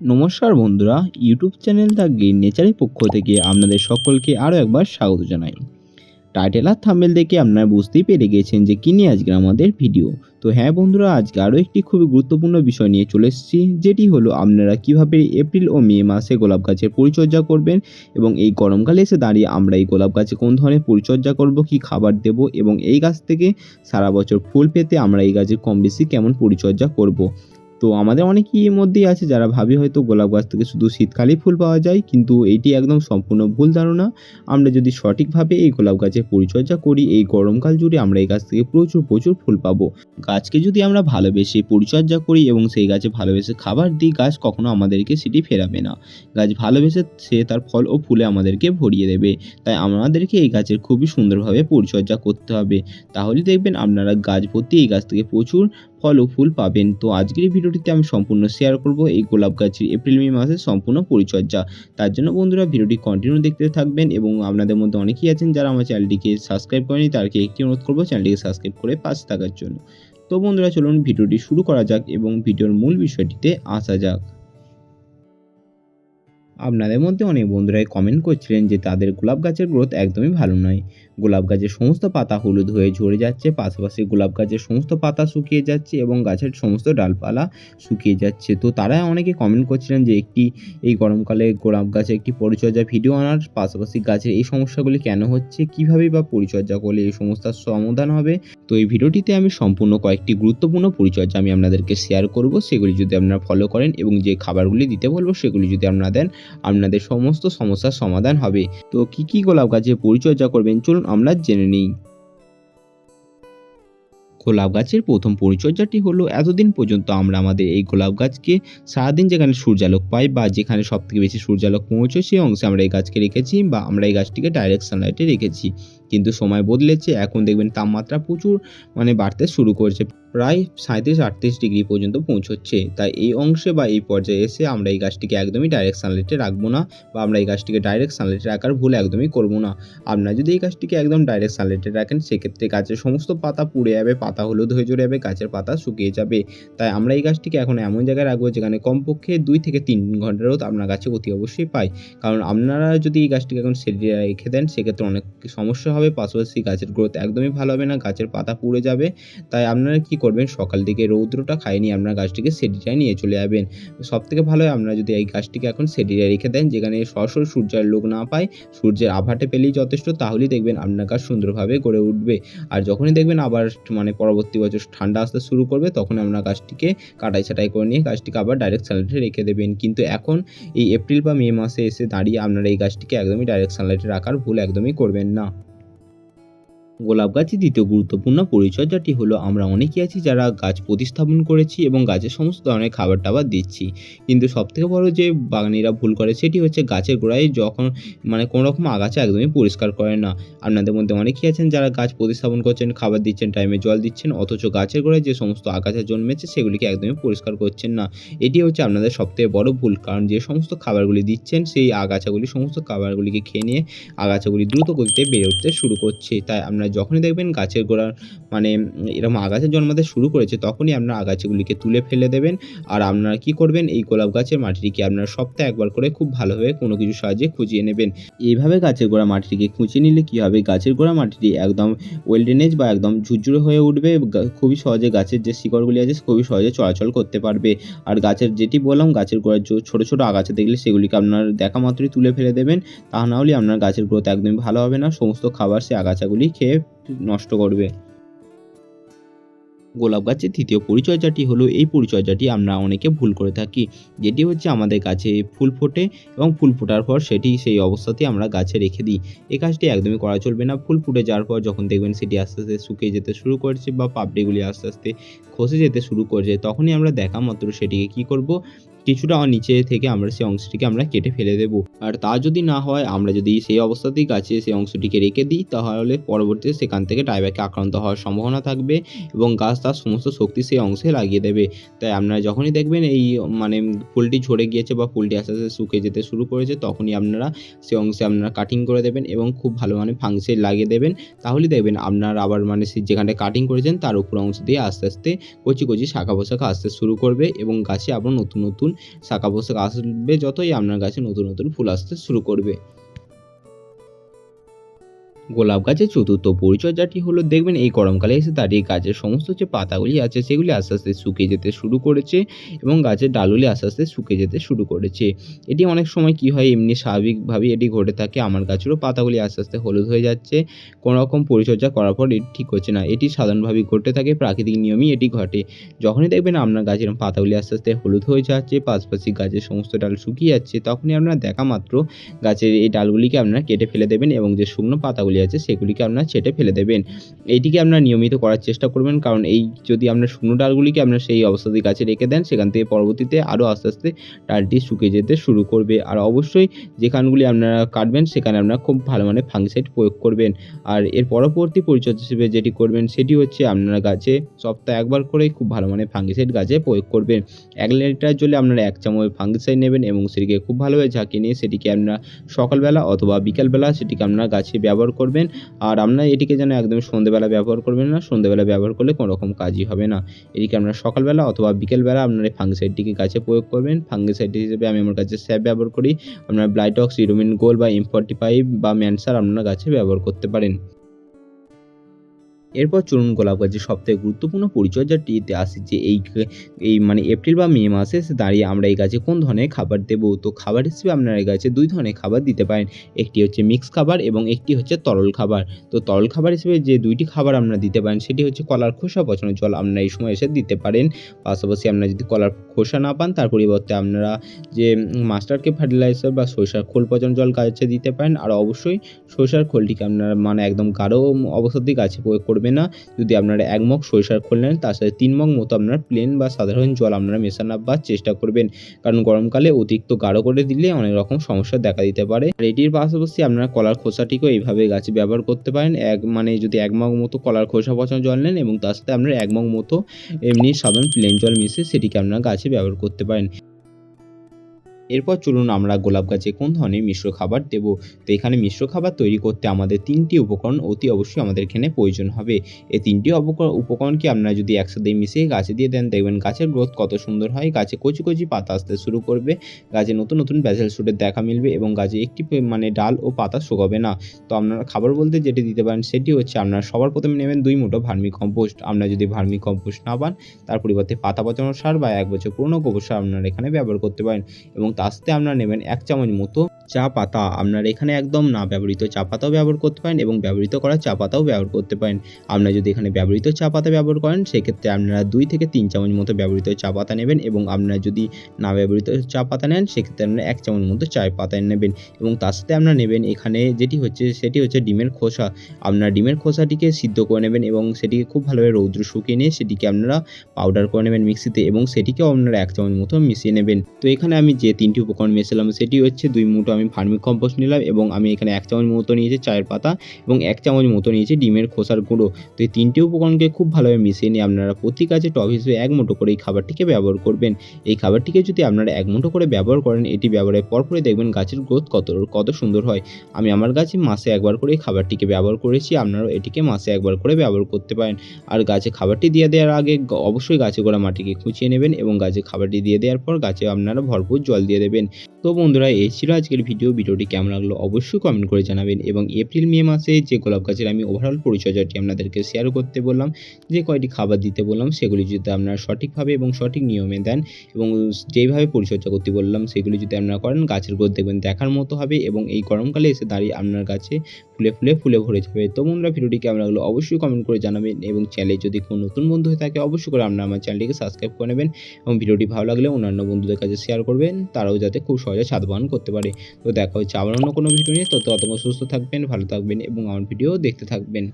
নমস্কার বন্ধুরা YouTube channel the green নেচারের পক্ষ থেকে আপনাদের সকলকে আরও একবার স্বাগত জানাই। টাইটেল আর থাম্বেল দেখে আপনারা বুঝতেই পেরে গেছেন যে কী নিয়ে আজকে আমাদের ভিডিও তো হ্যাঁ বন্ধুরা, আজকে আরও একটি খুবই গুরুত্বপূর্ণ বিষয় নিয়ে চলে এসেছি, যেটি হলো আপনারা কীভাবে এপ্রিল ও মে মাসে গোলাপ গাছের পরিচর্যা করবেন এবং এই গরমকালে এসে দাঁড়িয়ে আমরা এই গোলাপ গাছে কোন ধরনের পরিচর্যা করব, কি খাবার দেব এবং এই গাছ থেকে সারা বছর ফুল পেতে আমরা এই গাছের কম বেশি কেমন পরিচর্যা করব। তো আমাদের অনেকেই এর মধ্যেই আছে যারা ভাবি হয়তো গোলাপ গাছ থেকে শুধু শীতকালেই ফুল পাওয়া যায়, কিন্তু এইটি একদম সম্পূর্ণ ভুল ধারণা। আমরা যদি সঠিকভাবে এই গোলাপ গাছের পরিচর্যা করি, এই গরমকাল জুড়ে আমরা এই গাছ থেকে প্রচুর প্রচুর ফুল পাবো। গাছকে যদি আমরা ভালোবেসে পরিচর্যা করি এবং সেই গাছে ভালোবেসে খাবার দিই, গাছ কখনো আমাদেরকে সেটি ফেরাবে না। গাছ ভালোবেসে সে তার ফল ও ফুলে আমাদেরকে ভরিয়ে দেবে। তাই আমাদেরকে এই গাছের খুবই সুন্দরভাবে পরিচর্যা করতে হবে। তাহলে দেখবেন আপনারা গাছ ভর্তি এই গাছ থেকে প্রচুর ফল ও ফুল পাবেন। তো আজকের এই ভিডিওটিতে আমি সম্পূর্ণ শেয়ার করব এই গোলাপ গাছের এপ্রিল মে মাসের সম্পূর্ণ পরিচর্যা। তার জন্য বন্ধুরা ভিডিওটি কন্টিনিউ দেখতে থাকবেন এবং আপনাদের মধ্যে অনেকেই আছেন যারা আমার চ্যানেলটিকে সাবস্ক্রাইব করেনি তারকে একটি অনুরোধ করব চ্যানেলটিকে সাবস্ক্রাইব করে পাশে থাকার জন্য। তো বন্ধুরা চলুন ভিডিওটি শুরু করা যাক এবং ভিডিওর মূল বিষয়টিতে আসা যাক। আপনাদের মধ্যে অনেক বন্ধুরাই কমেন্ট করছিলেন যে তাদের গোলাপ গাছের গ্রোথ একদমই ভালো নয়। গোলাপ গাছের সমস্ত পাতা হলুদ হয়ে ঝরে যাচ্ছে, পাশাপাশি গোলাপ গাছের সমস্ত পাতা শুকিয়ে যাচ্ছে এবং গাছের সমস্ত ডালপালা শুকিয়ে যাচ্ছে। তো তারা অনেকে কমেন্ট করছিলেন যে একটি এই গরমকালে গোলাপ গাছে একটি পরিচর্যা ভিডিও আনার, পাশাপাশি গাছের এই সমস্যাগুলি কেন হচ্ছে, কীভাবে বা পরিচর্যা করলে এই সমস্যার সমাধান হবে? তো এই ভিডিওটিতে আমি সম্পূর্ণ কয়েকটি গুরুত্বপূর্ণ পরিচর্যা আমি আপনাদেরকে শেয়ার করব, সেগুলি যদি আপনারা ফলো করেন এবং যে খাবারগুলি দিতে বলব সেগুলি যদি আপনারা দেন, আপনাদের সমস্ত সমস্যার সমাধান হবে। তো কি কি গোলাপ গাছে পরিচর্যা করবেন চলুন আমরা জেনে নিই। গোলাপ গাছের প্রথম পরিচর্যাটি হলো, এতদিন পর্যন্ত আমরা আমাদের এই গোলাপ গাছকে সারাদিন যেখানে সূর্যালোক পাই বা যেখানে সব থেকে বেশি সূর্যালোক পৌঁছে সেই অংশে আমরা এই গাছকে রেখেছি বা আমরা এই গাছটিকে ডাইরেক্ট সানলাইটে রেখেছি। কিন্তু সময় বদলেছে। এখন দেখবেন তাপমাত্রা প্রচুর মানে বাড়তে শুরু করছে। প্রায় সাঁত্রিশ আটত্রিশ ডিগ্রি পর্যন্ত পৌঁছচ্ছে। তাই এই অংশে বা এই পর্যায়ে এসে আমরা এই গাছটিকে একদমই ডাইরেক্ট সানলাইটে রাখব না বা আমরা এই গাছটিকে ডাইরেক্ট সানলাইটে রাখার ভুল একদমই করব না। আপনারা যদি এই গাছটিকে একদম ডাইরেক্ট সানলাইটে রাখেন, সেক্ষেত্রে গাছের সমস্ত পাতা পুড়ে যাবে, পাতা হলুদ হয়ে জড়ে যাবে, গাছের পাতা শুকিয়ে যাবে। তাই আমরা এই গাছটিকে এখন এমন জায়গায় রাখব যেখানে কমপক্ষে দুই থেকে তিন ঘণ্টা রোদ আপনার গাছে অতি অবশ্যই পাই কারণ আপনারা যদি এই গাছটিকে এখন সেরিয়ে রেখে দেন, সেক্ষেত্রে অনেক সমস্যা হবে, পাশাপাশি গাছের গ্রোথ একদমই ভালো হবে না, গাছের পাতা পুড়ে যাবে। তাই আপনারা কি করবেন, সকাল দিকে রৌদ্রটা খাইনি আপনার গাছটিকে সেডিটায় নিয়ে চলে যাবেন। সব থেকে ভালো আপনারা যদি এই গাছটিকে এখন সেডিটায় রেখে দেন, যেখানে সরাসরি সূর্যের লোক না পায়, সূর্যের আভাটে পেলেই যথেষ্ট, তাহলেই দেখবেন আপনার গাছ সুন্দরভাবে গড়ে উঠবে। আর যখনই দেখবেন আবার মানে পরবর্তী বছর ঠান্ডা আসতে শুরু করবে, তখন আপনার গাছটিকে কাটাই ছাটাই করে নিয়ে গাছটিকে আবার ডাইরেক্ট সানলাইটে রেখে দেবেন। কিন্তু এখন এই এপ্রিল বা মে মাসে এসে দাঁড়িয়ে আপনারা এই গাছটিকে একদমই ডাইরেক্ট সানলাইটে রাখার ভুল একদমই করবেন না। গোলাপ গাছের দ্বিতীয় গুরুত্বপূর্ণ পরিচর্যাটি হলো আমরা অনেকেই আছি যারা গাছ প্রতিস্থাপন করেছি এবং গাছের সমস্ত ধরনের খাবার টাবার দিচ্ছি। কিন্তু সবথেকে বড় যে বাগানিরা ভুল করে সেটি হচ্ছে গাছের গোড়ায় যখন মানে কোনো রকম আগাছা একদমই পরিষ্কার করে না। আপনাদের মধ্যে অনেকেই আছেন যারা গাছ প্রতিস্থাপন করছেন, খাবার দিচ্ছেন, টাইমে জল দিচ্ছেন, অথচ গাছের গোড়ায় যে সমস্ত আগাছা জন্মেছে সেগুলিকে একদমই পরিষ্কার করছেন না। এটি হচ্ছে আপনাদের সবথেকে বড় ভুল, কারণ যে সমস্ত খাবারগুলি দিচ্ছেন সেই আগাছাগুলি, সমস্ত খাবারগুলিকে খেয়ে নিয়ে আগাছাগুলি দ্রুত গতিতে বেড়ে উঠতে শুরু করছে। তাই আপনারা যখনই দেখবেন গাছের গোড়ার মানে এরকম আগাছা জন্মাতে শুরু করেছে, তখনই আপনারা আগাছাগুলিকে তুলে ফেলে দেবেন। আর আপনারা কি করবেন? এই গোলাপ গাছের মাটিটিকে আপনারা সপ্তাহে একবার করে খুব ভালোভাবে কোনো কিছু সাহায্যে খুঁজিয়ে নেবেন। এইভাবে গাছের গোড়া মাটিটিকে খুঁচিয়ে নিলে কী হবে? গাছের গোড়া মাটিটি একদম ওয়েল ড্রেনেজ বা একদম ঝুরঝুরে হয়ে উঠবে। খুবই সহজে গাছের যে শিকড়গুলি আছে, খুবই সহজে চলাচল করতে পারবে। আর গাছের যেটি বললাম, গাছের গোড়ার ছোটো ছোটো আগাছা দেখলে সেগুলিকে আপনার দেখা মাত্রই তুলে ফেলে দেবেন। তা না হলে আপনার গাছের গ্রোথ একদমই ভালো হবে না। সমস্ত খাবার সে আগাছাগুলি খেয়ে নষ্ট করবে। গোলাপ গাছের তৃতীয় পরিচর্যাটি হলো, এই পরিচর্যাটি আমরা অনেকে ভুল করে থাকি। যেটি হচ্ছে আমাদের গাছে ফুল ফোটে এবং ফুল ফোটার পর সেটি সেই অবস্থাতেই আমরা গাছে রেখে দিই। এই কাজটি একদমই করা চলবে না। ফুল ফুটে যাওয়ার পর যখন দেখবেন সেটি আস্তে আস্তে শুকিয়ে যেতে শুরু করেছে বা পাপড়িগুলি আস্তে আস্তে খসে যেতে শুরু করেছে, তখনই আমরা দেখা মাত্র সেটিকে কি করব? কিছুটা নিচে থেকে আমরা সেই অংশটিকে আমরা কেটে ফেলে দেব। আর তা যদি না হয়, আমরা যদি সেই অবস্থাতেই গাছে সেই অংশটিকে রেখে দিই, তাহলে পরবর্তীতে সেখান থেকে টাইব্যাকে আক্রান্ত হওয়ার সম্ভাবনা থাকবে এবং গাছ তার সমস্ত শক্তি সেই অংশে লাগিয়ে দেবে। তাই আপনারা যখনই দেখবেন এই মানে ফুলটি ঝরে গিয়েছে বা ফুলটি আস্তে আস্তে শুকিয়ে যেতে শুরু করেছে, তখনই আপনারা সেই অংশে আপনারা কাটিং করে দেবেন এবং খুব ভালো মানে ফাংশে লাগিয়ে দেবেন। তাহলে দেখবেন আপনার আবার মানে সেই যেখানটা কাটিং করেছেন, তার উপর অংশ দিয়ে আস্তে আস্তে কচি কচি শাখা পোশাখা আসতে শুরু করবে এবং গাছে আবার নতুন নতুন শাখা পোশাক আসবে যতই আপনার গাছে নতুন নতুন ফুল আসতে শুরু করবে। গোলাপ গাছের চতুর্থ পরিচর্যাটি হলো, দেখবেন এই গরমকালে এসে দাঁড়িয়ে গাছের সমস্ত যে পাতাগুলি আছে, সেগুলি আস্তে আস্তে শুকিয়ে যেতে শুরু করেছে এবং গাছের ডালগুলি আস্তে আস্তে শুকিয়ে যেতে শুরু করেছে। এটি অনেক সময় কি হয়, এমনি স্বাভাবিকভাবেই এটি ঘটে থাকে, আমার গাছেরও পাতাগুলি আস্তে আস্তে হলুদ হয়ে যাচ্ছে কোনো রকম পরিচর্যা করার পর এটি ঠিক হচ্ছে না। এটি সাধারণভাবেই ঘটে থাকে, প্রাকৃতিক নিয়মেই এটি ঘটে। যখনই দেখবেন আপনার গাছের পাতাগুলি আস্তে আস্তে হলুদ হয়ে যাচ্ছে, পাশাপাশি গাছের সমস্ত ডাল শুকিয়ে যাচ্ছে, তখনই আপনারা দেখা মাত্র গাছের এই ডালগুলিকে আপনারা কেটে ফেলে দেবেন এবং যে শুকনো পাতাগুলি আছে সেগুলিকে আপনারা ছেটে ফেলে দেবেন। এইটিকে আপনারা নিয়মিত করার চেষ্টা করবেন, কারণ এই যদি আপনার শুকনো ডালগুলিকে আপনার সেই অবস্থাতেই গাছে রেখে দেন, সেখান থেকে পরবর্তীতে আরও আস্তে আস্তে ডালটি শুকিয়ে যেতে শুরু করবে। আর অবশ্যই যেখানগুলি আপনারা কাটবেন, সেখানে আপনারা খুব ভালো মানে ফাঙ্গিসাইড প্রয়োগ করবেন। আর এর পরবর্তী পরিচর্যা হিসেবে যেটি করবেন, সেটি হচ্ছে আপনারা গাছে সপ্তাহে একবার করেই খুব ভালো মানে ফাঙ্গিসাইড গাছে প্রয়োগ করবেন। এক লিটার জলে আপনারা এক চামচ ফাঙ্গিসাইড নেবেন এবং সেটিকে খুব ভালোভাবে ঝাঁকিয়ে নিয়ে সেটিকে আপনারা সকালবেলা অথবা বিকালবেলা সেটিকে আপনারা গাছে ব্যবহার করবেন। আর আপনারা এটিকে যেন একদম সন্ধেবেলা ব্যবহার করবেন না, সন্ধেবেলা ব্যবহার করলে কোনো রকম কাজই হবে না। এটিকে আপনারা সকালবেলা অথবা বিকেলবেলা আপনারা এই ফাঙ্গিসাইডটিকে গাছে প্রয়োগ করবেন। ফাঙ্গিসাইড হিসেবে আমি আমার কাছে স্যাপ ব্যবহার করি। আপনারা ব্লাইটক্স ইরোমিন গোল বা এম ফর্টি ফাইভ বা ম্যানসার আপনারা গাছে ব্যবহার করতে পারেন। এরপর চলুন গোলাপ গাছের সবথেকে গুরুত্বপূর্ণ পরিচর্যাটিতে আসি যে এই এই মানে এপ্রিল বা মে মাসে দাঁড়িয়ে আমরা এই গাছে কোন ধরনের খাবার দেব। তো খাবার হিসেবে আপনারা এই গাছে দুই ধরনের খাবার দিতে পারেন। একটি হচ্ছে মিক্স খাবার এবং একটি হচ্ছে তরল খাবার। তো তরল খাবার হিসেবে যে দুইটি খাবার আপনারা দিতে পারেন সেটি হচ্ছে কলার খোসা, পচানো জল আপনারা এই সময় এসে দিতে পারেন। পাশাপাশি আপনারা যদি কলার খোসা না পান, তার পরিবর্তে আপনারা যে মাস্টারকে ফার্টিলাইজার বা সরিষার খোল, পচানো জল গাছে দিতে পারেন। আর অবশ্যই সরিষার খোলটিকে আপনারা মানে একদম গাঢ় অবস্থাতেই গাছে প্রয়োগ করবেন। না। যদি আপনারা এক মগ সরিষার খোল নেন, তার সাথে তিন মগ মতো আপনারা প্লেন বা সাধারণ জল আপনারা মেশানোর চেষ্টা করবেন। কারণ গরমকালে অতিরিক্ত গাঢ় করে দিলে অনেক রকম সমস্যা দেখা দিতে পারে। আর এটির পাশাপাশি আপনারা কলার খোসাটিকেও এইভাবে গাছে ব্যবহার করতে পারেন। এক মানে যদি এক মগ মতো কলার খোসা পচানো জল নেন এবং তার সাথে আপনারা এক মগ মতো এমনি সাধারণ প্লেন জল মিশিয়ে সেটিকে আপনারা গাছে ব্যবহার করতে পারেন। এরপর চলুন আমরা গোলাপ গাছে কোন ধরনের মিশ্র খাবার দেব? তো এখানে মিশ্র খাবার তৈরি করতে আমাদের তিনটি উপকরণ অতি অবশ্যই আমাদের এখানে প্রয়োজন হবে। এই তিনটি উপকরণ উপকরণকে আপনারা যদি একসাথে মিশিয়ে গাছে দিয়ে দেন, দেখবেন গাছের গ্রোথ কত সুন্দর হয়। গাছে কচি কচি পাতা আসতে শুরু করবে। গাছে নতুন নতুন ব্যাসেল শুটের দেখা মিলবে এবং গাছে একটি মানে ডাল ও পাতা শুকাবে না। তো আপনারা খাবার বলতে যেটি দিতে পারেন সেটি হচ্ছে আপনারা সবার প্রথমে নেবেন দুই মুঠো ভার্মি কম্পোস্ট। আপনারা যদি ভার্মি কম্পোস্ট না পান, তার পরিবর্তে পাতা পচানো সার বা এক বছর পুরনো গোবর সার আপনারা এখানে ব্যবহার করতে পারেন এবং তার সাথে আপনারা নেবেন এক চামচ মতো চা পাতা। আপনারা এখানে একদম না ব্যবহৃত চা পাতাও ব্যবহার করতে পারেন এবং ব্যবহৃত করা চা পাতাও ব্যবহার করতে পারেন। আপনারা যদি এখানে ব্যবহৃত চা পাতা ব্যবহার করেন, সেক্ষেত্রে আপনারা দুই থেকে তিন চামচ মতো ব্যবহৃত চা পাতা নেবেন এবং আপনারা যদি না ব্যবহৃত চা পাতা নেন, সেক্ষেত্রে আপনারা এক চামচ মতো চায় পাতা নেবেন এবং তার সাথে আপনারা নেবেন এখানে যেটি হচ্ছে, সেটি হচ্ছে ডিমের খোসা। আপনারা ডিমের খোসাটিকে সিদ্ধ করে নেবেন এবং সেটিকে খুব ভালোভাবে রৌদ্র শুকিয়ে নিয়ে সেটিকে আপনারা পাউডার করে নেবেন মিক্সিতে এবং সেটিকেও আপনারা এক চামচ মতো মিশিয়ে নেবেন। তো এখানে আমি যে তিনটি উপকরণ মেশালাম, সেটি হচ্ছে দুই মুঠো আমি ফার্মিক কম্পোস্ট নিলাম এবং আমি এখানে এক চামচ মতো নিয়েছি চায়ের পাতা এবং এক চামচ মতো নিয়েছি ডিমের খোসার গুঁড়ো। তো এই তিনটি উপকরণকে খুব ভালোভাবে মিশিয়ে নিয়ে আপনারা প্রতি গাছে টপ হিসেবে এক মুঠো করে এই খাবারটিকে ব্যবহার করবেন। এই খাবারটিকে যদি আপনারা এক মুঠো করে ব্যবহার করেন, এটি ব্যবহারের পরপরই দেখবেন গাছের গ্রোথ কত কত সুন্দর হয়। আমি আমার গাছে মাসে একবার করে এই খাবারটিকে ব্যবহার করেছি, আপনারাও এটিকে মাসে একবার করে ব্যবহার করতে পারেন। আর গাছে খাবারটি দিয়ে দেওয়ার আগে অবশ্যই গাছে গোড়া মাটিকে খুঁচিয়ে নেবেন এবং গাছে খাবারটি দিয়ে দেওয়ার পর গাছে আপনারা ভরপুর জল দিয়ে দেবেন। তো বন্ধুরা, এই ছিল আজকের ভিডিও ভিডিওটি কেমন লাগল অবশ্যই কমেন্ট করে জানাবেন এবং এপ্রিল মে মাসে যে গোলাপ গাছের আমি ওভারঅল পরিচর্যাটি আপনাদেরকে শেয়ার করতে বললাম, যে কয়টি খাবার দিতে বললাম সেগুলি যদি আপনারা সঠিকভাবে এবং সঠিক নিয়মে দেন এবং যেইভাবে পরিচর্যা করতে বললাম সেগুলি যদি আপনারা করেন, গাছের গ্রোথ দেখবেন দেখার মতো হবে এবং এই গরমকালে এসে দাঁড়িয়ে আপনার গাছে ফুলে ফুলে ফুলে ভরে যাবে। তো বন্ধুরা, ভিডিওটি কেমন লাগল অবশ্যই কমেন্ট করে জানাবেন এবং চ্যানেলে যদি কোনো নতুন বন্ধু হয়ে থাকে অবশ্যই করে আপনারা আমার চ্যানেলটিকে সাবস্ক্রাইব করে নেবেন এবং ভিডিওটি ভালো লাগলে অন্যান্য বন্ধুদের কাছে শেয়ার করবেন, তারাও যাতে খুব সহজে বাগান করতে পারে। তো দেখা হচ্ছে আবার অন্য কোনো ভিডিও নিয়ে। তত ততক্ষণ সুস্থ থাকবেন, ভালো থাকবেন এবং আমার ভিডিও দেখতে থাকবেন।